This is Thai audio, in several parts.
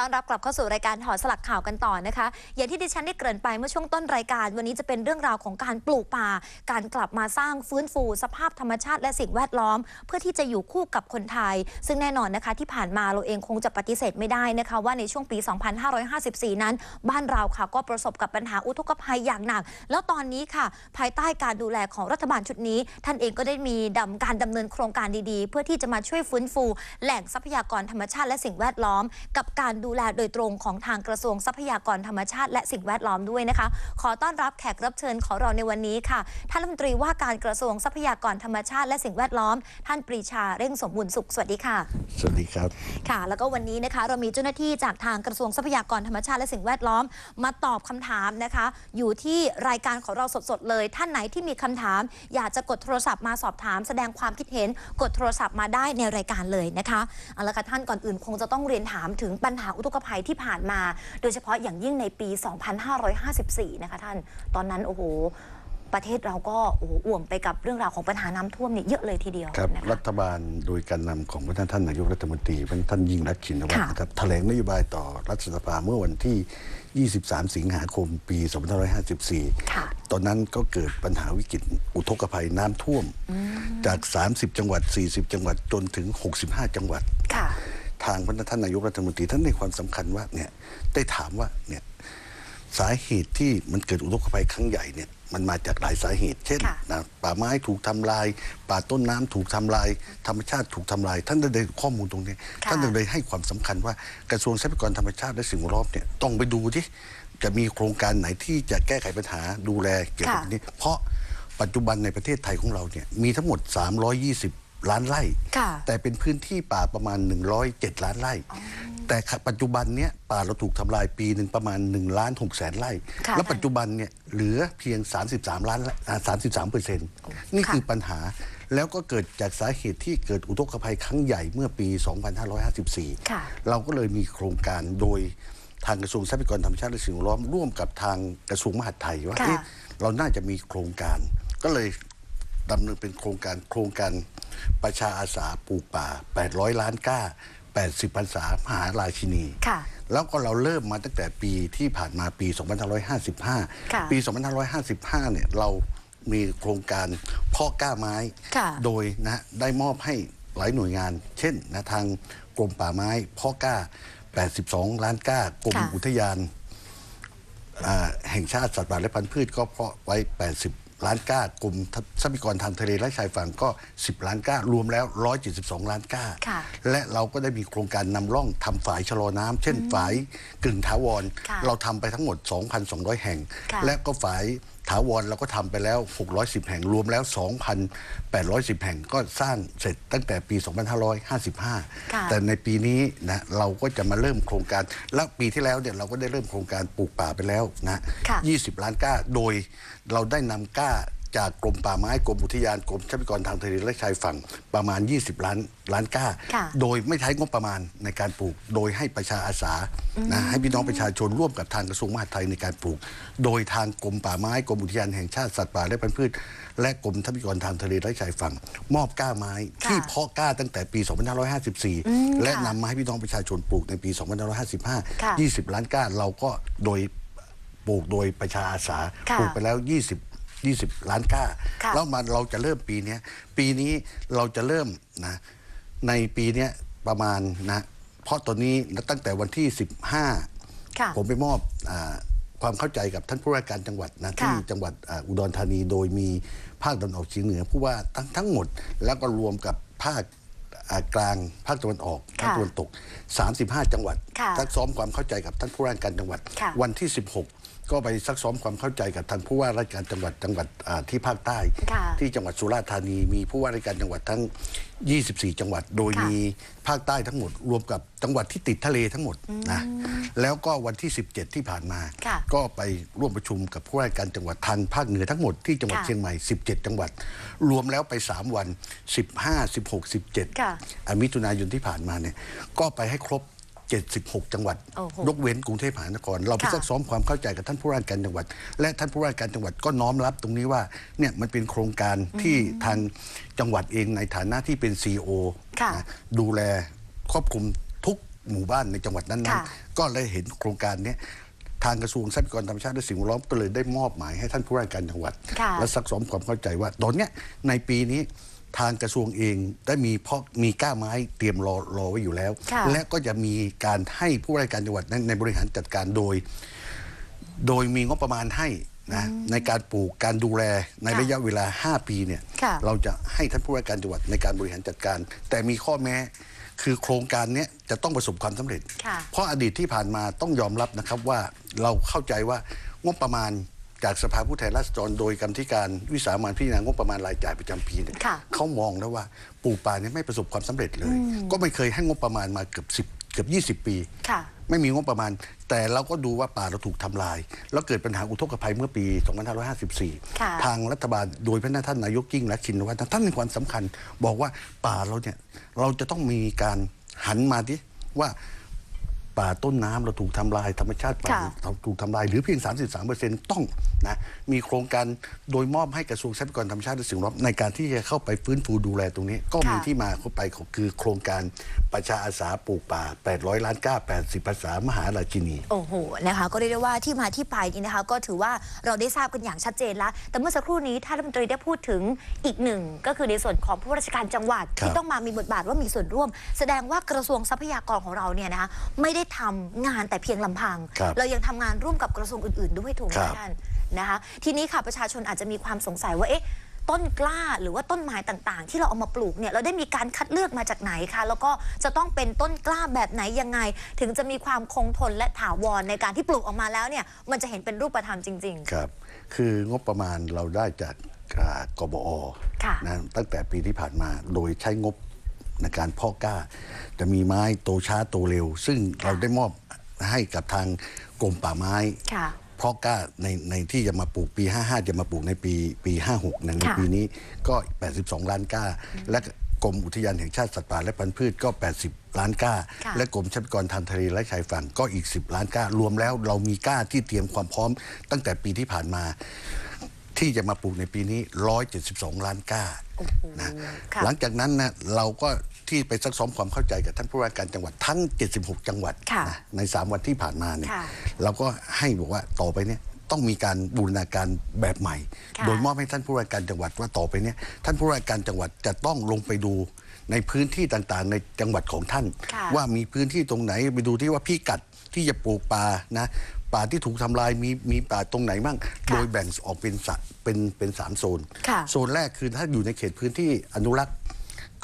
ต้อนรับกลับเข้าสู่รายการถอสลักข่าวกันต่อนะคะ อย่างที่ดิฉันได้เกริ่นไปเมื่อช่วงต้นรายการ วันนี้จะเป็นเรื่องราวของการปลูกป่า การกลับมาสร้างฟื้นฟู สภาพธรรมชาติและสิ่งแวดล้อม เพื่อที่จะอยู่คู่กับคนไทย ซึ่งแน่นอนนะคะที่ผ่านมาเราเองคงจะปฏิเสธไม่ได้นะคะ ว่าในช่วงปี 2554 นั้น บ้านเราค่ะก็ประสบกับปัญหาอุทกภัยอย่างหนัก แล้วตอนนี้ค่ะ ภายใต้การดูแลของรัฐบาลชุดนี้ ท่านเองก็ได้มีดำการดำเนินโครงการดีๆ เพื่อที่จะมาช่วยฟื้นฟู แหล่งทรัพยากรธรรมชาติและสิ่งแวดล้อม กับการดูแลโดยตรงของทางกระทรวงทรัพยากรธรรมชาติ และสิ่งแวดล้อมด้วยนะคะ ขอต้อนรับแขกรับเชิญของเราในวันนี้ค่ะ ท่านรัฐมนตรีว่าการกระทรวงทรัพยากรธรรมชาติ และสิ่งแวดล้อม ท่านปรีชาเร่งสมบูรณ์สุข สวัสดีค่ะ สวัสดีครับ ค่ะ แล้วก็วันนี้นะคะเรามีเจ้าหน้าที่จากทางกระทรวงทรัพยากรธรรมชาติและสิ่งแวดล้อม มาตอบคำถามนะคะ อยู่ที่รายการของเราสดๆเลย ท่านไหนที่มีคำถาม อยากจะกดโทรศัพท์มาสอบถาม แสดงความคิดเห็นกดโทรศัพท์มาได้ในรายการเลยนะคะเอาละค่ะท่านก่อนอื่นคงจะต้องเรียนถามถึงปัญหาอุทกภัยที่ผ่านมา โดยเฉพาะอย่างยิ่งในปี 2554 นะคะท่าน ตอนนั้นโอ้โห ประเทศเราก็โอ้โหอ่วมไปกับเรื่องราวของปัญหาน้ำท่วมเนี่ยเยอะเลยทีเดียวครับนะคะรัฐบาลโดยการนำของท่านท่านนายกรัฐมนตรีท่านยิ่งรักษณ์ชินวัตรค่ะ นะครับแถลงนโยบายต่อรัฐสภาเมื่อวันที่ 23 สิงหาคมปี 2554 ค่ะ ตอนนั้นก็เกิดปัญหาวิกฤตอุทกภัยน้ำท่วม จาก 30 จังหวัด 40 จังหวัดจนถึง 65 จังหวัดค่ะทางพระท่านนายกรัฐมนตรีท่านในความสำคัญว่าเนี่ยได้ถามว่าเนี่ยสาเหตุที่มันเกิดอุทกภัยครั้งใหญ่เนี่ยมันมาจากหลายสาเหตุ เช่นค่ะนะป่าไม้ถูกทำลาย ป่าต้นน้ำถูกทำลาย ธรรมชาติถูกทำลาย ท่านได้ข้อมูลตรงนี้ค่ะท่านเลยให้ความสำคัญว่ากระทรวงทรัพยากรธรรมชาติและสิ่งแวดล้อมเนี่ยต้องไปดูที่จะมีโครงการไหนที่จะแก้ไขปัญหาดูแลเกี่ยวกับค่ะนี้ เพราะปัจจุบันในประเทศไทยของเราเนี่ยมีทั้งหมด 320 ล้านไร่ค่ะแต่เป็นพื้นที่ป่าประมาณ 107 ล้านไร่ แต่ปัจจุบันเนี้ยป่าเราถูกทำลายปีหนึ่งประมาณ1ล้าน6แสนไร่ค่ะแล้วปัจจุบันเนี่ยเหลือเพียง 33 ล้านอ่า33เปอร์เซ็นต์นี่ค่ะคือปัญหาแล้วก็เกิดจากสาเหตุที่เกิดอุทกภัยครั้งใหญ่เมื่อปี 2554ค่ะเราก็เลยมีโครงการโดยทางกระทรวงทรัพยากรธรรมชาติและสิ่งแวดล้อมร่วมกับทางกระทรวงมหาดไทยว่าค่ะเอ๊ะเราน่าจะมีโครงการ ก็เลยดำเนินเป็นโครงการโครงการ ประชาอาสาปลูกป่า 800 ล้านก้า 80พรรษามหาราชินี ค่ะ แล้วก็เราเริ่มมาตั้งแต่ปีที่ผ่านมาปี ค่ะ2555 ปี 2555 เนี่ยเรามีโครงการเพ่อกล้าไม้ ค่ะ โดยนะได้มอบให้หลายหน่วยงาน เช่นนะทางกรมป่าไม้เพ่อกล้า 82 ล้านก้ากรมค่ะ อุทยานอ่าแห่งชาติสัตว์ป่าและพันธุ์พืชก็เพาะไว้ 80 ล้านก้ากรมทรัพยากรทางทะเลและชายฝั่งก็ 10 ล้านก้ารวมแล้ว 172 ล้านก้าค่ะและเราก็ได้มีโครงการนำร่องทำฝายชะลอน้ำเช่นฝายกึ่งถาวรค่ะเราทำไปทั้งหมด 2,200 แห่งค่ะและก็ฝาย ถาวรเราก็ทำไปแล้ว 610 แห่งรวมแล้ว 2,810 แห่งก็สร้างเสร็จตั้งแต่ปีค่ะ2555 แต่ในปีนี้นะเราก็จะมาเริ่มโครงการ แล้วปีที่แล้วเนี่ยเราก็ได้เริ่มโครงการปลูกป่าไปแล้วนะค่ะ20 ล้านก้า โดยเราได้นำก้า จากกรมป่าไม้กรมอุทยานกรมทรัพยากรทางทะเลและชายฝั่งประมาณ 20 ล้านล้านก้าค่ะโดยไม่ใช้งบประมาณในการปลูก โดยให้ประชาอาสานะให้พี่น้องประชาชนร่วมกับทางกระทรวงมหาดไทยในการปลูก โดยทางกรมป่าไม้กรมอุทยานแห่งชาติสัตว์ป่าและพันธุ์พืช และกรมทรัพยากรทางทะเลและชายฝั่ง มอบก้าไม้ค่ะที่เพาะกล้าตั้งแต่ปีม2554 และค่ะนำมาให้พี่น้องประชาชนปลูกในปีค่ะ2555 20 ล้านก้าเราก็โดยปลูกโดยประชาอาสาค่ะปลูกไปแล้ว 20 20 ล้านก้าค่ะแล้วมาเราจะเริ่มปีเนี้ยปีนี้เราจะเริ่มนะในปีเนี้ยประมาณนะเพราะตอนนี้ตั้งแต่วันที่ 15ค่ะผมไปมอบอาความเข้าใจกับท่านผู้ว่าการจังหวัดนะค่ะที่จังหวัดอ่าอุดรธานีโดยมีภาคตะวันออกเฉียงเหนือผู้ว่าทั้งทั้งหมด แล้วก็รวมกับภาคอ่ากลางภาคตะวันออกภาคตะวันตก 35 จังหวัดค่ะซักซ้อมความเข้าใจกับท่านผู้ว่าการจังหวัดค่ะวันที่ 16 ก็ไปซักซ้อมความเข้าใจกับทางผู้ว่าราชการจังหวัดจังหวัดอ่าที่ภาคใต้ค่ะที่จังหวัดสุราษฎร์ธานีมีผู้ว่าราชการจังหวัดทั้ง 24 จังหวัด โดยค่ะมีภาคใต้ทั้งหมด รวมกับจังหวัดที่ติดทะเลทั้งหมดนะแล้วก็วันที่ 17 ที่ผ่านมาค่ะก็ไปร่วมประชุมกับผู้ว่าราชการจังหวัดทางภาคเหนือทั้งหมดที่จังหวัดค่ะเชียงใหม่ 17 จังหวัด รวมแล้วไป 3 วัน 15 16 17ค่ะอ่ามิถุนายนที่ผ่านมาเนี่ยก็ไปให้ครบ 76 จังหวัดโอ้โหยกเว้นกรุงเทพมหานคร เราไปค่ะซักซ้อมความเข้าใจกับท่านผู้ว่าราชการจังหวัด และท่านผู้ว่าราชการจังหวัดก็น้อมรับตรงนี้ว่าเนี่ยมันเป็นโครงการที่ทางจังหวัดเองในฐานะที่เป็น CEO ค่ะนะดูแลครอบคลุมทุกหมู่บ้านในจังหวัดนั้นค่ะๆก็เลยเห็นโครงการเนี้ยทางกระทรวงทรัพยากรธรรมชาติและสิ่งแวดล้อมก็เลยได้มอบหมายให้ท่านผู้ว่าราชการจังหวัดค่ะและซักซ้อมความเข้าใจว่าตอนเนี้ยในปีนี้ ทางกระทรวงเองได้มีเพาะมีก้าไม้เตรียมรอรอไว้อยู่แล้ว ค่ะ และก็จะมีการให้ผู้ว่าราชการจังหวัดนั้นในบริหารจัดการโดย โดยมีงบประมาณให้นะในการปลูกการดูแลในค่ะระยะเวลา 5 ปีเนี่ยค่ะ เราจะให้ท่านผู้ว่าการจังหวัดในการบริหารจัดการ แต่มีข้อแม้คือโครงการเนี้ยจะต้องประสบความสำเร็จ ค่ะ เพราะอดีตที่ผ่านมาต้องยอมรับนะครับว่าเราเข้าใจว่างบประมาณ จากสภาผู้แทนราษฎรโดยกรรมธิการวิสามันพิจารณางบประมาณรายจ่ายประจำปีเนี่ยค่ะเขามองแล้วว่าปลูกป่าเนี่ยไม่ประสบความสำเร็จเลย ก็ไม่เคยให้งบประมาณมาเกือบสิบเกือบ20 ปีค่ะไม่มีงบประมาณ แต่เราก็ดูว่าป่าเราถูกทำลาย แล้วเกิดปัญหาอุทกภัยเมื่อปี 2554ค่ะทางรัฐบาลโดยพระท่านนายกยิ่งและชินวัตรท่านมีความสำคัญ บอกว่าป่าเราเนี่ยเราจะต้องมีการหันมาดิว่า ป่าต้นน้ำเราถูกทำลายธรรมชาติป่าค่ะเราถูกทำลาย หรือเพียง 33%ต้องนะมีโครงการโดยมอบให้กระทรวงทรัพยากรธรรมชาติและสิ่งแวดล้อมในการที่จะเข้าไปฟื้นฟูดูแลตรงนี้ ก็มีค่ะที่มาเข้าไปของคือโครงการประชาอาสาปลูกป่า 800 ล้านก้า80 ภาษามหาราชินี โอ้โหนะคะก็เรียกได้ว่าที่มาที่ไปนี่นะคะ ก็ถือว่าเราได้ทราบกันอย่างชัดเจนแล้ว แต่เมื่อสักครู่นี้ท่านรัฐมนตรีได้พูดถึงอีกหนึ่ง ก็คือในส่วนของผู้ว่าราชการจังหวัดครับที่ต้องมามีบทบาทว่ามีส่วนร่วม แสดงว่ากระทรวงทรัพยากรของเราเนี่ยนะคะไม่ได้ทำงานแต่เพียงลำพังครับเรายังทำงานร่วมกับกระทรวงอื่น ๆ ด้วยถูกไหมครับท่านนะคะ ทีนี้ค่ะประชาชนอาจจะมีความสงสัยว่าเอ๊ะต้นกล้าหรือว่าต้นไม้ต่างๆ ที่เราเอามาปลูกเนี่ยเราได้มีการคัดเลือกมาจากไหนคะแล้วก็จะต้องเป็นต้นกล้าแบบไหนยังไง ถึงจะมีความคงทนและถาวรในการที่ปลูกออกมาแล้วเนี่ยมันจะเห็นเป็นรูปธรรมจริงครับ คืองบประมาณเราได้จากอ่ากบอค่ะนะตั้งแต่ปีที่ผ่านมาโดยใช้งบ ในการเพาะกล้า จะมีไม้โตช้าโตเร็ว ซึ่งเราได้มอบให้กับทางกรมป่าไม้ๆค่ะเพราะกล้าในในที่จะมาปลูกปี 55 จะมาปลูกในปีปี 56 ในในค่ะปีนี้ก็ 82 ล้านกล้า และกรมอุทยานแห่งชาติสัตว์ป่าและพันธุ์พืชก็ 80 ล้านกล้าค่ะและกรมทรัพยากรทางทะเลและชายฝั่งก็อีก 10 ล้านกล้ารวมแล้วเรามีกล้าที่เตรียมความพร้อมตั้งแต่ปีที่ผ่านมา ที่จะมาปลูกในปีนี้ 172 ล้านกล้าโอ้โหนะค่ะหลังจากนั้นนะเราก็ที่ไปซักซ้อมความเข้าใจกับท่านผู้ว่าการจังหวัดทั้ง 76 จังหวัดค่ะนะใน 3 วันที่ผ่านมาเนี่ยค่ะเราก็ให้บอกว่าต่อไปเนี่ยต้องมีการบูรณาการแบบใหม่ค่ะโดยมอบให้ท่านผู้ว่าการจังหวัดว่าต่อไปเนี่ยท่านผู้ว่าการจังหวัดจะต้องลงไปดูในพื้นที่ต่างๆ ในจังหวัดของท่านค่ะว่ามีพื้นที่ตรงไหนไปดูที่ว่าพี่กัดที่จะปลูกป่านะ ป่าที่ถูกทำลายมีมีป่าตรงไหนบ้างค่ะโดยแบ่งออกเป็นสะเป็นเป็นสามโซนค่ะโซนแรกคือถ้าอยู่ในเขตพื้นที่อนุรักษ์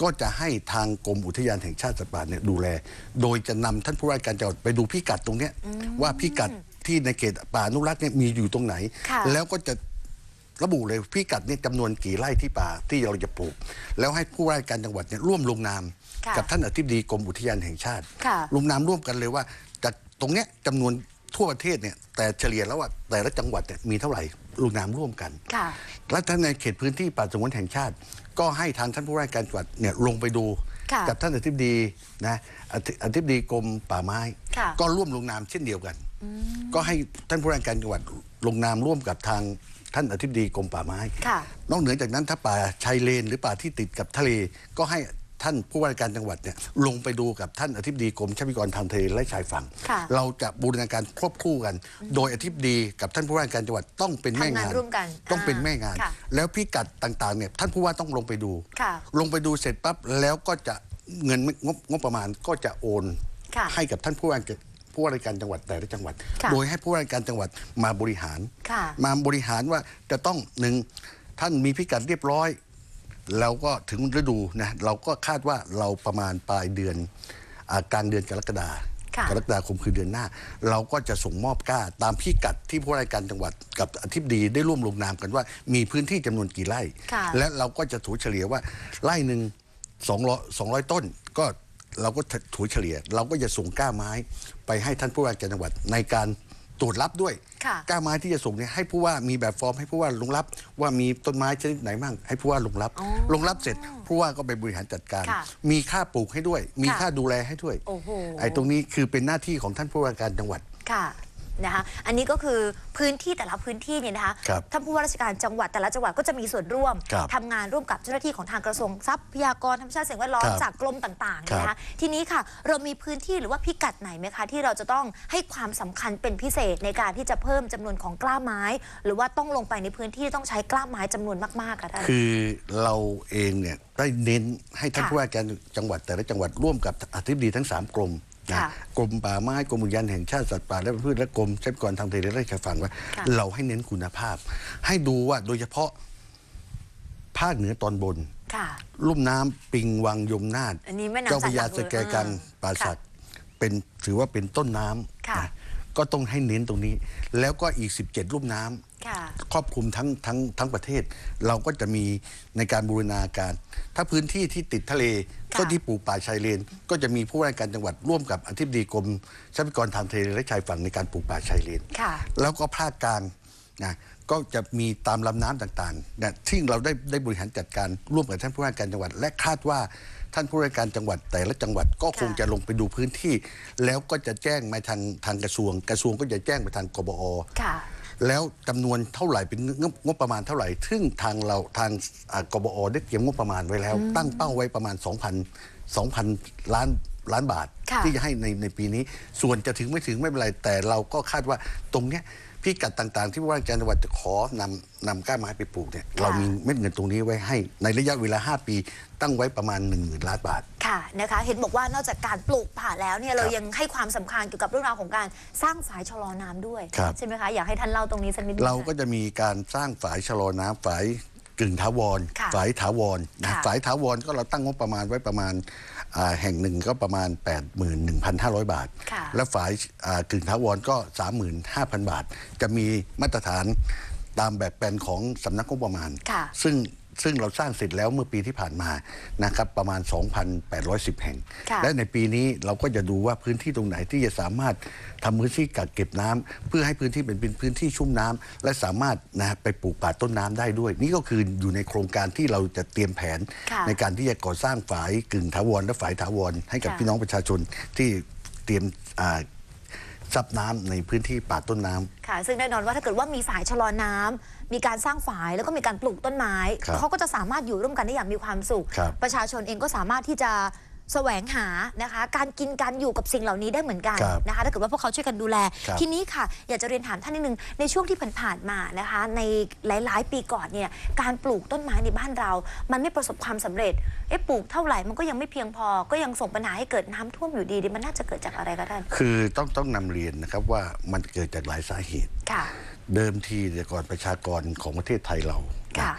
ก็จะให้ทางกรมอุทยานแห่งชาติสัตว์ป่าเนี่ยดูแล โดยจะนำท่านผู้ว่าการจังหวัดไปดูพิกัดตรงเนี้ยว่าพิกัดที่ในเขตป่าอนุรักษ์เนี่ยมีอยู่ตรงไหนค่ะแล้วก็จะระบุเลยพิกัดเนี่ยจำนวนกี่ไร่ที่ป่าที่เราจะปลูก แล้วให้ผู้ว่าราชการจังหวัดเนี่ยร่วมลงนามค่ะกับท่านอธิบดีกรมอุทยานแห่งชาติค่ะลงนามร่วมกันเลยว่าจากตรงเนี้ยจำนวน ทั่วประเทศเนี่ยแต่เฉลี่ยแล้วว่าแต่ละจังหวัดเนี่ยมีเท่าไหร่ลงนามร่วมกันค่ะและท่านในเขตพื้นที่ป่าสงวนแห่งชาติ ก็ให้ทางท่านผู้ว่าการจังหวัดเนี่ยลงไปดูค่ะกับท่านอธิบดีนะอธิอธิบดีกรมป่าไม้ค่ะก็ร่วมลงนามเช่นเดียวกัน ก็ให้ท่านผู้ว่าการจังหวัดลงนามร่วมกับทางท่านอธิบดีกรมป่าไม้ค่ะนอกเหนือจากนั้นถ้าป่าชายเลน หรือป่าที่ติดกับทะเลก็ให้ ท่านผู้ว่าราชการจังหวัดเนี่ยลงไปดูกับท่านอธิบดีกรมทรัพยากรทางทะเลและชายฝั่ง ค่ะเราจะบูรณาการควบคู่กัน โดยอธิบดีกับท่านผู้ว่าราชการจังหวัดต้องเป็นแม่ทำงานงานร่วมกันต้องเป็นอ่าแม่งาน ค่ะแล้วพิกัดต่างๆเนี่ยท่านผู้ว่าต้องลงไปดู ค่ะ ลงไปดูเสร็จปั๊บแล้วก็จะเงินงบงบประมาณก็จะโอน ค่ะ ให้กับท่านผู้ว่าผู้ว่าราชการจังหวัดแต่ละจังหวัด ค่ะโดยให้ผู้ว่าราชการจังหวัดมาบริหาร ค่ะมาบริหารว่าจะต้องหนึ่งท่านมีพิกัดเรียบร้อย แล้วก็ถึงฤดูนะเราก็คาดว่าเราประมาณปลายเดือนอากลางเดือนกรกฎาค่ะกรกฎาคมคือเดือนหน้า เราก็จะส่งมอบกล้า ตามพิกัดที่ผู้ว่าราชการจังหวัดกับอธิบดีได้ร่วมลงนามกันว่า มีพื้นที่จำนวนกี่ไร่ค่ะและเราก็จะถูเฉลี่ยว่าไร่หนึ่งสองร้อยสองร้อยต้น ก็เราก็ถูเฉลี่ย เราก็จะส่งกล้าไม้ไปให้ท่านผู้ว่าราชการจังหวัดในการ ตรวจรับด้วยค่ะกล้าไม้ที่จะส่งเนี่ยให้ผู้ว่ามีแบบฟอร์มให้ผู้ว่าลงรับ ว่ามีต้นไม้ชนิดไหนบ้างให้ผู้ว่าลงรับ อ๋อลงรับเสร็จผู้ว่าก็ไปบริหารจัดการ ค่ะมีค่าปลูกให้ด้วย มีค่ะค่าดูแลให้ด้วยโอ้โห ไอ้ตรงนี้คือเป็นหน้าที่ของท่านผู้ว่าการจังหวัด ค่ะ นะคะอันนี้ก็คือพื้นที่แต่ละพื้นที่เนี่ยนะคะครับท่านผู้ว่าราชการจังหวัดแต่ละจังหวัดก็จะมีส่วนร่วมครับทำงานร่วมกับเจ้าหน้าที่ของทางกระทรวงทรัพยากรธรรมชาติสิ่งแวดล้อมครับจากกรมต่างๆเนี่ยนะครัคะบ ทีนี้ค่ะ เรามีพื้นที่หรือว่าพิกัดไหนไหมคะ ที่เราจะต้องให้ความสำคัญเป็นพิเศษในการที่จะเพิ่มจำนวนของกล้าไม้ หรือว่าต้องลงไปในพื้นที่ต้องใช้กล้าไม้จำนวนมากๆค่ะท่าน คือเราเองเนี่ยได้เน้นให้ท่านค่ะผู้ว่าการจังหวัดแต่ละจังหวัดร่วมกับอธิบดีทั้ง 3 กรม นะค่ะกรมป่าไม้กรมอุทยานแห่งชาติสัตว์ป่าและพันธุ์พืชและกรมทรัพยากรทางทะเลและชายฝั่งว่าค่ะเราให้เน้นคุณภาพ ให้ดูว่าโดยเฉพาะภาคเหนือตอนบนค่ะลุ่มน้ำปิงวังยมนาดอันนี้แม่น้ำเจ้าพระยาสายหลักสแกกังเลยป่าค่ะสักเป็นถือว่าเป็นต้นน้ค่ะำนะ ก็ต้องให้เน้นตรงนี้ แล้วก็อีก 17ลุ่มน้ำค่ะครอบคลุมทั้งทั้งทั้งประเทศ เราก็จะมีในการบูรณาการ ถ้าพื้นที่ที่ติดทะเลค่ะก็ที่ปลูกป่าชายเลน ก็จะมีผู้ว่าราชการจังหวัดร่วมกับอธิบดีกรมทรัพยากรทางทะเลและชายฝั่งในการปลูกป่าชายเลนค่ะแล้วก็ภาคกลางนะก็จะมีตามลำน้ำต่างๆนะที่เราได้ได้บริหารจัดการร่วมกับท่านผู้ว่าการจังหวัด และคาดว่า ท่านผู้ว่าการจังหวัดแต่ละจังหวัดก็คงค่ะจะลงไปดูพื้นที่ แล้วก็จะแจ้งมาทางทางกระทรวง กระทรวงก็จะแจ้งไปทางกบอค่ะแล้วจำนวนเท่าไหร่เป็นงบงบประมาณเท่าไหร่ ซึ่งทางเราทางอ่ากบอได้เตรียมงบประมาณไว้แล้ว ตั้งเป้าไว้ประมาณ 2,000 2,000 ล้านล้านบาทค่ะที่จะให้ในในปีนี้ ส่วนจะถึงไม่ถึงไม่เป็นไร แต่เราก็คาดว่าตรงเนี้ย พิกัดต่างๆ ที่ผู้ว่าราชการจังหวัดจะขอนำนำกล้าไม้ไปปลูกเนี่ยเรามีเม็ดเงินตรงนี้ไว้ให้ในระยะเวลา 5 ปี ตั้งไว้ประมาณ 1 0,000ล้านบาท ค่ะนะคะเห็นบอกว่านอกจากการปลูกป่าแล้วเนี่ยเราครับยังให้ความสำคัญเกี่ยวกับเรื่องราวของการสร้างฝายชะลอน้ำด้วย ครับ ใช่ไหมคะอยากให้ท่านเล่าตรงนี้สักนิดนึง เราก็ค่ะจะมีการสร้างฝายชะลอน้ำฝายกึ่งถาวรค่ะฝายถาวรนะค่ะ ฝายถาวรก็เราตั้งงบประมาณไว้ประมาณอ่า แห่งหนึ่งก็ประมาณ 81,500 บาทค่ะและฝายอ่ากึ่งถาวรก็ 35,000 บาท จะมีมาตรฐานตามแบบแปลนของสำนักงบประมาณค่ะซึ่ง ซึ่งเราสร้างเสร็จแล้วเมื่อปีที่ผ่านมานะครับประมาณ 2,810 แห่งค่ะและในปีนี้เราก็จะดูว่าพื้นที่ตรงไหนที่จะสามารถทำพื้นที่กักเก็บน้ำเพื่อให้พื้นที่เป็นเป็นพื้นที่ชุ่มน้ำและสามารถนะฮะไปปลูกป่าต้นน้ำได้ด้วย นี่ก็คืออยู่ในโครงการที่เราจะเตรียมแผนค่ะในการที่จะก่อสร้างฝายกึ่งถาวรและฝายถาวรให้กับค่ะพี่น้องประชาชนที่เตรียมอ่า ซับน้ำในพื้นที่ป่าต้นน้ำค่ะซึ่งแน่นอนว่าถ้าเกิดว่ามีฝายชะลอน้ำมีการสร้างฝายแล้วก็มีการปลูกต้นไม้ครับเขาก็จะสามารถอยู่ร่วมกันได้อย่างมีความสุขครับประชาชนเองก็สามารถที่จะ แสวงหานะคะ การกินการอยู่กับสิ่งเหล่านี้ได้เหมือนกันครับนะคะถ้าเกิดว่าพวกเขาช่วยกันดูแล ครับทีนี้ค่ะ อยากจะเรียนถามท่านนิดนึงในช่วงที่ผ่านๆมานะคะ ในหลาย ๆ ปีก่อนเนี่ยการปลูกต้นไม้ในบ้านเรา มันไม่ประสบความสำเร็จเอ๊ะปลูกเท่าไหร่มันก็ยังไม่เพียงพอ ก็ยังส่งปัญหาให้เกิดน้ำท่วมอยู่ดีดิมันน่าจะเกิดจากอะไรคะท่านคือต้องต้องนำเรียนนะครับว่ามันเกิดจากหลายสาเหตุ ค่ะ เดิมทีแต่ก่อนประชากรของประเทศไทยเรา ค่ะนะ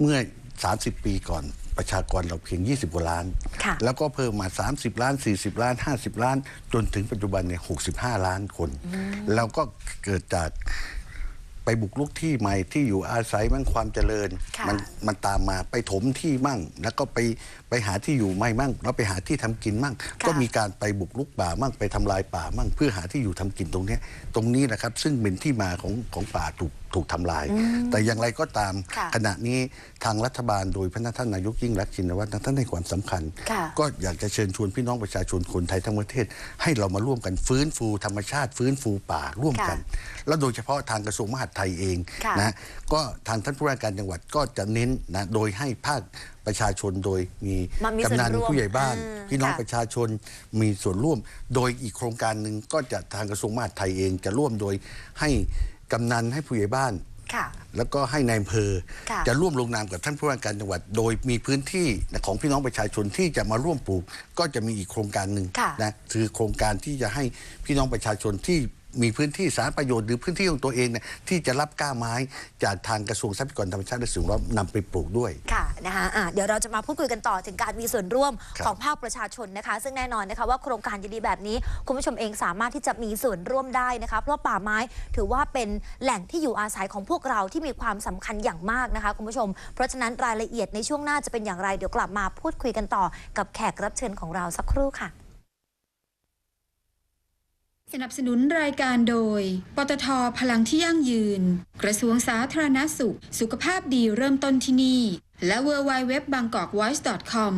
เมื่อ 30 ปีก่อน ประชากรเราเพียง 20 กว่าล้านค่ะแล้วก็เพิ่มมา 30 ล้าน 40 ล้าน 50 ล้าน จนถึงปัจจุบันเนี่ย65 ล้านคน แล้วก็เกิดจากไปบุกลุกที่ใหม่ที่อยู่อาศัยมั่งความเจริญค่ะมันมันตามมาไปถมที่มั่ง แล้วก็ไปไปหาที่อยู่ใหม่มั่ง แล้วไปหาที่ทำกินมั่ง ก็มีการไปบุกลุกป่ามั่งไปทำลายป่ามั่ง เพื่อหาที่อยู่ทำกินตรงเนี้ยตรงนี้นะครับ ซึ่งเป็นที่มาของของป่าถูก ถูกทำลาย แต่อย่างไรก็ตามค่ะขณะนี้ทางรัฐบาลโดยพระท่านนายกยิ่งรักษณ์ชินวัตรท่านให้ความสำคัญค่ะก็อยากจะเชิญชวนพี่น้องประชาชนคนไทยทั้งประเทศ ให้เรามาร่วมกันฟื้นฟูธรรมชาติ ฟื้นฟูป่าร่วมกัน แล้วโดยเฉพาะทางกระทรวงมหาดไทยเองค่ะนะก็ทางท่านผู้ว่าการจังหวัดก็จะเน้นนะโดยให้ภาคประชาชนโดยมีมามีส่วนกำนันร่วมผู้ใหญ่บ้านอ่าพี่น้องค่ะประชาชนมีส่วนร่วม โดยอีกโครงการหนึ่งก็จะทางกระทรวงมหาดไทยเองจะร่วมโดยให้ กำนันให้ผู้ใหญ่บ้านค่ะแล้วก็ให้ในายอำเภอค่ะจะร่วมลงนามกับท่านผู้ว่าการจังหวัด โดยมีพื้นที่ของพี่น้องประชาชนที่จะมาร่วมปลูก ก็จะมีอีกโครงการหนึ่งค่ะนะคือโครงการที่จะให้พี่น้องประชาชนที่ มีพื้นที่สาธารณประโยชน์หรือพื้นที่ของตัวเองเนี่ยที่จะรับกล้าไม้จากทางกระทรวงทรัพยากรธรรมชาติและสิ่งแวดล้อมนำไปปลูกด้วย ค่ะนะคะอะเดี๋ยวเราจะมาพูดคุยกันต่อถึงการมีส่วนร่วมครับของภาคประชาชนนะคะ ซึ่งแน่นอนนะคะว่าโครงการดีๆแบบนี้ คุณผู้ชมเองสามารถที่จะมีส่วนร่วมได้นะคะ เพราะป่าไม้ถือว่าเป็นแหล่งที่อยู่อาศัยของพวกเราที่มีความสำคัญอย่างมากนะคะคุณผู้ชม เพราะฉะนั้นรายละเอียดในช่วงหน้าจะเป็นอย่างไรเดี๋ยวกลับมาพูดคุยกันต่อกับแขกรับเชิญของเราสักครู่ค่ะ สนับสนุนรายการโดย ปตทพลังที่ยั่งยืน กระทรวงสาธารณสุข สุขภาพดีเริ่มต้นที่นี่ และ w w w b a n g k o k w o i c e c o m